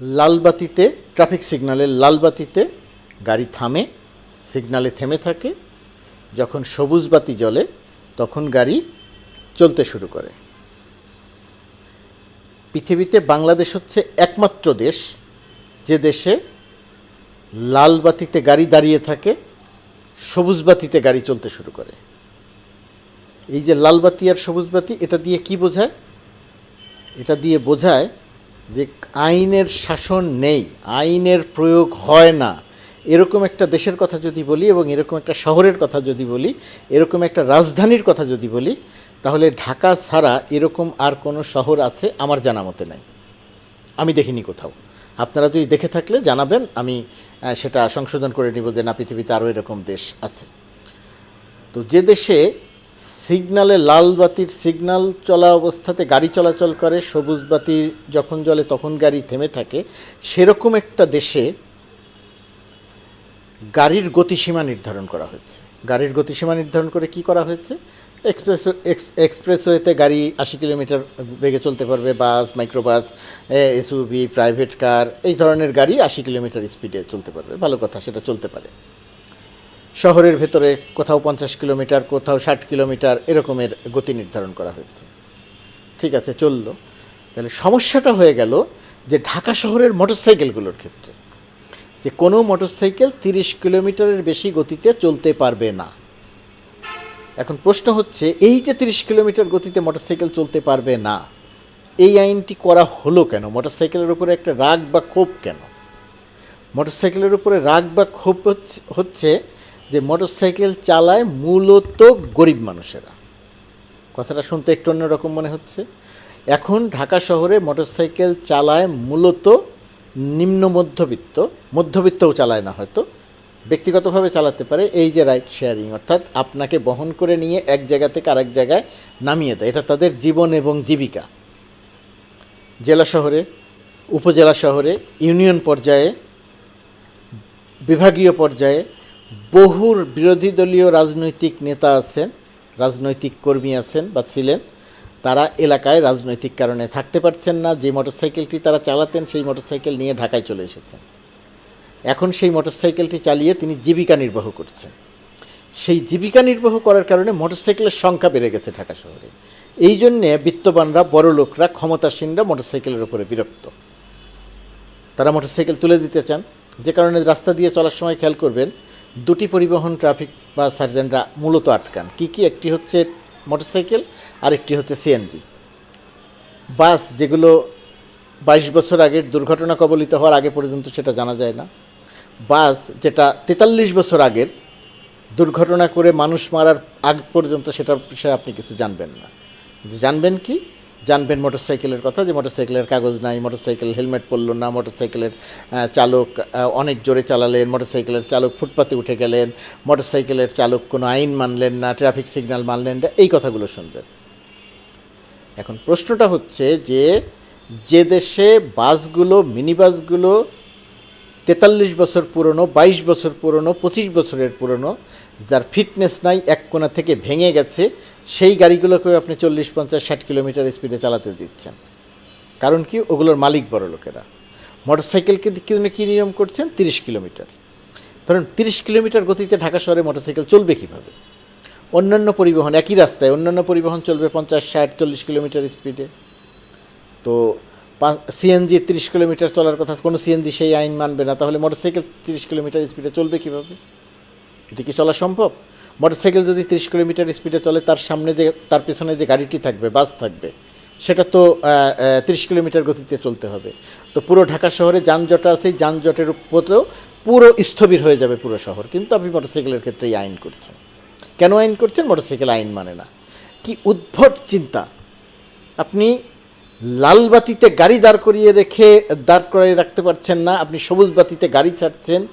লালবাতিতে traffic সিগন্যালে লালবাতিতে গাড়ি থামে সিগনালে থেমে থাকে। যখন সবুজ বাতি জ্বলে, তখন গাড়ি চলতে শুরু করে। পৃথিবীতে বাংলাদেশ হচ্ছে একমাত্র দেশ যে দেশে লাল বাতিতে গাড়ি দাঁড়িয়ে থাকে সবুজ বাতিতে গাড়ি চলতে শুরু করে। এই যে লাল বাতি আর সবুজ বাতি এটা দিয়ে কি বোঝায়? এটা দিয়ে বোঝায় যে আইনের শাসন নেই, আইনের প্রয়োগ হয় না, এরকম একটা দেশের কথা যদি বলি এবং এরকম একটা শহরের কথা যদি বলি, এরকম একটা রাজধানীর কথা যদি বলি, তাহলে ঢাকা ছাড়া এরকম আর কোনো শহর আছে আমার জানা মতে নাই। আমি দেখিনি কোথাও। আপনারা যদি দেখে থাকলে জানাবেন, আমি সেটা সংশোধন করে নিব যে না, পৃথিবীতে আরও এরকম দেশ আছে। তো যে দেশে সিগনালে লাল বাতির সিগন্যাল চলা অবস্থাতে গাড়ি চলাচল করে, সবুজ বাতি যখন জলে তখন গাড়ি থেমে থাকে। সেরকম একটা দেশে গাড়ির গতিসীমা নির্ধারণ করা হয়েছে। গাড়ির গতিসীমা নির্ধারণ করে কি করা হয়েছে? এক্সপ্রেস এক্সপ্রেসওয়েতে গাড়ি আশি কিলোমিটার বেগে চলতে পারবে, bus, microbus SUV private car, এই ধরনের গাড়ি আশি কিলোমিটার স্পিডে চলতে পারবে। ভালো কথা, সেটা চলতে পারে। শহরের ভেতরে কোথাও পঞ্চাশ কিলোমিটার, কোথাও ষাট কিলোমিটার এরকমের গতি নির্ধারণ করা হয়েছে। ঠিক আছে, চলল। তাহলে সমস্যাটা হয়ে গেল যে ঢাকা শহরের মোটরসাইকেলগুলোর ক্ষেত্রে, যে কোনো মোটরসাইকেল তিরিশ কিলোমিটারের বেশি গতিতে চলতে পারবে না। এখন প্রশ্ন হচ্ছে, এই যে তিরিশ কিলোমিটার গতিতে মোটরসাইকেল চলতে পারবে না, এই আইনটি করা হলো কেন? মোটরসাইকেলের উপরে একটা রাগ বা ক্ষোভ কেন? মোটরসাইকেলের উপরে রাগ বা ক্ষোভ হচ্ছে- যে মোটরসাইকেল চালায় মূলত গরিব মানুষেরা। কথাটা শুনতে একটু অন্যরকম মনে হচ্ছে। এখন ঢাকা শহরে মোটরসাইকেল চালায় মূলত নিম্ন মধ্যবিত্ত, মধ্যবিত্তও চালায় না হয়তো, ব্যক্তিগতভাবে চালাতে পারে। এই যে রাইড শেয়ারিং অর্থাৎ আপনাকে বহন করে নিয়ে এক জায়গা থেকে আরেক জায়গায় নামিয়ে দেয়। এটা তাদের জীবন এবং জীবিকা। জেলা শহরে, উপজেলা শহরে, ইউনিয়ন পর্যায়ে, বিভাগীয় পর্যায়ে বহুর বিরোধী দলীয় রাজনৈতিক নেতা আছেন, রাজনৈতিক কর্মী আছেন বা ছিলেন, তারা এলাকায় রাজনৈতিক কারণে থাকতে পারছেন না, যে মোটরসাইকেলটি তারা চালাতেন সেই মোটরসাইকেল নিয়ে ঢাকায় চলে এসেছেন। এখন সেই মোটরসাইকেলটি চালিয়ে তিনি জীবিকা নির্বাহ করছেন। সেই জীবিকা নির্বাহ করার কারণে মোটরসাইকেলের সংখ্যা বেড়ে গেছে ঢাকা শহরে। এই জন্যে বিত্তবানরা, বড় লোকরা, ক্ষমতাসীনরা মোটরসাইকেলের উপরে বিরক্ত। তারা মোটরসাইকেল তুলে দিতে চান। যে কারণে রাস্তা দিয়ে চলার সময় খেয়াল করবেন দুটি পরিবহন ট্রাফিক বা সার্জেন্টরা মূলত আটকান। কি কি? একটি হচ্ছে মোটরসাইকেল আর একটি হচ্ছে সিএনজি। বাস যেগুলো বাইশ বছর আগের দুর্ঘটনা কবলিত হওয়ার আগে পর্যন্ত সেটা জানা যায় না। বাস যেটা তেতাল্লিশ বছর আগের দুর্ঘটনা করে মানুষ মারার আগ পর্যন্ত সেটার বিষয়ে আপনি কিছু জানবেন না। জানবেন কি? জানবেন মোটরসাইকেলের কথা যে মোটরসাইকেলের কাগজ নাই, মোটরসাইকেল হেলমেট পরলো না, মোটরসাইকেলের সাইকেলের চালক অনেক জোরে চালালেন, মোটরসাইকেলের চালক ফুটপাতে উঠে গেলেন, মোটরসাইকেলের চালক কোনো আইন মানলেন না, ট্রাফিক সিগন্যাল মানলেন না, এই কথাগুলো শুনবেন। এখন প্রশ্নটা হচ্ছে যে যে দেশে বাসগুলো মিনি বাসগুলো তেতাল্লিশ বছর পুরনো, বাইশ বছর পুরনো, পঁচিশ বছরের পুরনো, যার ফিটনেস নাই, এক কোণা থেকে ভেঙে গেছে, সেই গাড়িগুলোকেও আপনি চল্লিশ, পঞ্চাশ, ষাট কিলোমিটার স্পিডে চালাতে দিচ্ছেন। কারণ কি? ওগুলোর মালিক বড় লোকেরা। মোটরসাইকেলকে কী নিয়ম করছেন? তিরিশ কিলোমিটার। ধরুন, তিরিশ কিলোমিটার গতিতে ঢাকা শহরে মোটরসাইকেল চলবে কীভাবে? অন্যান্য পরিবহন, একই রাস্তায় অন্যান্য পরিবহন চলবে পঞ্চাশ, ষাট, চল্লিশ কিলোমিটার স্পিডে তো সিএনজি তিরিশ কিলোমিটার চলার কথা, কোনো সিএনজি সেই আইন মানবে না। তাহলে মোটরসাইকেল তিরিশ কিলোমিটার স্পিডে চলবে কীভাবে? এটা কি চলা সম্ভব? মোটরসাইকেল যদি তিরিশ কিলোমিটার স্পিডে চলে, তার সামনে যে, তার পেছনে যে গাড়িটি থাকবে, বাস থাকবে, সেটা তো তিরিশ কিলোমিটার গতিতে চলতে হবে। তো পুরো ঢাকা শহরে যানজট আছে যানজটের উপরেও পুরো স্থবির হয়ে যাবে পুরো শহর। কিন্তু আপনি মোটরসাইকেলের ক্ষেত্রে এই আইন করছেন। কেন আইন করছেন? মোটরসাইকেল আইন মানে না। কি উদ্ভট চিন্তা। আপনি লাল বাতিতে গাড়ি দাঁড় করিয়ে রেখে দাঁড় করিয়ে রাখতে পারছেন না। আপনি সবুজ বাতিতে গাড়ি ছাড়ছেন।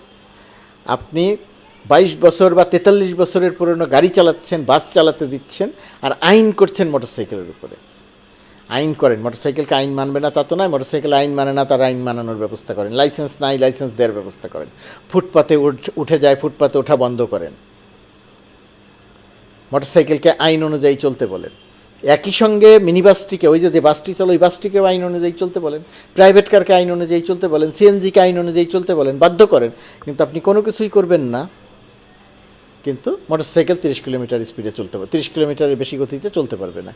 আপনি বাইশ বছর বা তেতাল্লিশ বছরের পুরনো গাড়ি চালাচ্ছেন, বাস চালাতে দিচ্ছেন আর আইন করছেন মোটরসাইকেলের উপরে। আইন করেন। মোটরসাইকেলকে আইন মানবে না তা তো নয়। মোটরসাইকেল আইন মানে না, তার আইন মানানোর ব্যবস্থা করেন। লাইসেন্স নাই, লাইসেন্স দেওয়ার ব্যবস্থা করেন। ফুটপাতে উঠ- যায়, ফুটপাতে ওঠা বন্ধ করেন। মোটরসাইকেলকে আইন অনুযায়ী চলতে বলেন। একই সঙ্গে মিনি বাসটিকে ওই যে বাসটি চলে, ওই বাসটিকেও আইন অনুযায়ী চলতে বলেন প্রাইভেট কারকে আইন অনুযায়ী চলতে বলেন সিএনজিকে আইন অনুযায়ী চলতে বলেন, বাধ্য করেন। কিন্তু আপনি কোনো কিছুই করবেন না, কিন্তু মোটরসাইকেল তিরিশ কিলোমিটার স্পিডে চলতে পারবে তিরিশ কিলোমিটারের বেশি গতিতে চলতে পারবে না।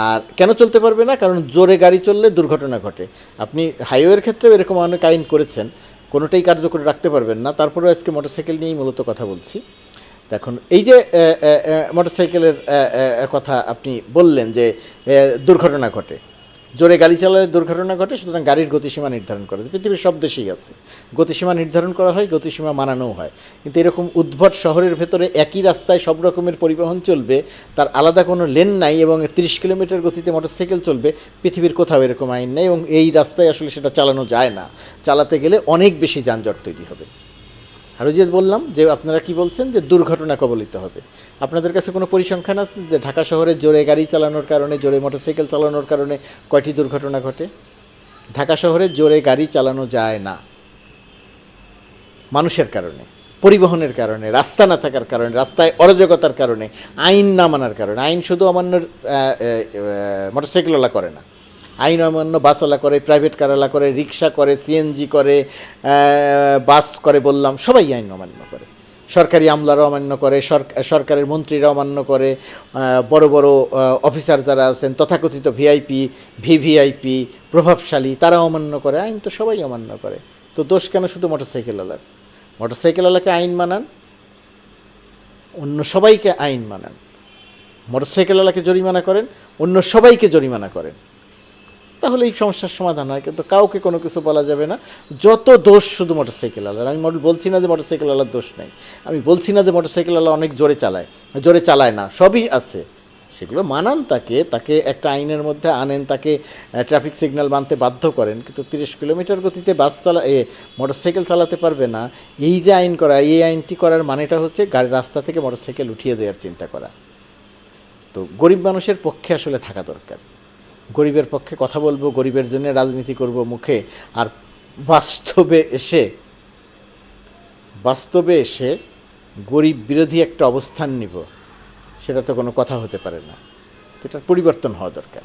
আর কেন চলতে পারবে না? কারণ জোরে গাড়ি চললে দুর্ঘটনা ঘটে। আপনি হাইওয়ের ক্ষেত্রেও এরকম অনেক আইন করেছেন, কোনোটাই কার্যকরী রাখতে পারবেন না। তারপরেও আজকে মোটরসাইকেল নিয়েই মূলত কথা বলছি। দেখুন, এই যে মোটরসাইকেলের কথা আপনি বললেন যে দুর্ঘটনা ঘটে। জোরে গাড়ি চালালে দুর্ঘটনা ঘটে, সুতরাং গাড়ির গতিসীমা নির্ধারণ করা। পৃথিবীর সব দেশেই আছে। গতিসীমা নির্ধারণ করা হয়, গতিসীমা মানানোও হয়। কিন্তু এরকম উদ্ভট শহরের ভেতরে একই রাস্তায় সব রকমের পরিবহন চলবে, তার আলাদা কোনো লেন নাই এবং তিরিশ কিলোমিটার গতিতে মোটরসাইকেল চলবে, পৃথিবীর কোথাও এরকম আইন নেই এবং এই রাস্তায় আসলে সেটা চালানো যায় না। চালাতে গেলে অনেক বেশি যানজট তৈরি হবে। আর ওই যে বললাম যে আপনারা কি বলছেন যে দুর্ঘটনা কবলিত হবে। আপনাদের কাছে কোনো পরিসংখ্যান আছে যে ঢাকা শহরে জোরে গাড়ি চালানোর কারণে, জোরে মোটরসাইকেল চালানোর কারণে কয়টি দুর্ঘটনা ঘটে? ঢাকা শহরে জোরে গাড়ি চালানো যায় না। মানুষের কারণে, পরিবহনের কারণে, রাস্তা না থাকার কারণে, রাস্তায় অরাজকতার কারণে, আইন না মানার কারণে, আইন শুধু অমান্য মোটরসাইকেলওয়ালা করে না। আইন অমান্য বাসওয়ালা করে প্রাইভেট কারালা করে রিক্সা করে সিএনজি করে বাস করে বললাম, সবাই আইন অমান্য করে। সরকারি আমলারা অমান্য করে সরক- সরকারের মন্ত্রীরা অমান্য করে বড় বড় অফিসার যারা আছেন, তথাকথিত ভিআইপি ভিভিআইপি প্রভাবশালী, তারা অমান্য করে, আইন তো সবাই অমান্য করে। তো দোষ কেন শুধু মোটরসাইকেলওয়ালার মোটরসাইকেলওয়ালাকে আইন মানান? অন্য সবাইকে আইন মানান। মোটরসাইকেলওয়ালাকে জরিমানা করেন, অন্য সবাইকে জরিমানা করেন। তাহলে এই সমস্যার সমাধান হয়, কিন্তু কাউকে কোনো কিছু বলা যাবে না। যত দোষ শুধু মোটরসাইকেলওয়ালার। আমি মডেল বলছি না যে মোটরসাইকেলওয়ালার দোষ নেই। আমি বলছি না যে মোটরসাইকেলওয়ালা অনেক জোরে চালায় জোরে চালায় না, সবই আছে। সেগুলো মানান তাকে তাকে একটা আইনের মধ্যে আনেন, তাকে ট্রাফিক সিগন্যাল মানতে বাধ্য করেন, কিন্তু তিরিশ কিলোমিটার গতিতে বাস চালা, এ, মোটরসাইকেল চালাতে পারবে না। এই যে আইন করা, এই আইনটি করার মানেটা হচ্ছে গাড়ি রাস্তা থেকে মোটরসাইকেল উঠিয়ে দেওয়ার চিন্তা করা। তো গরিব মানুষের পক্ষে আসলে থাকা দরকার। গরিবের পক্ষে কথা বলব, গরিবের জন্য রাজনীতি করব মুখে। আর বাস্তবে এসে বাস্তবে এসে গরিব বিরোধী একটা অবস্থান নিব, সেটা তো কোনো কথা হতে পারে না। এটার পরিবর্তন হওয়া দরকার।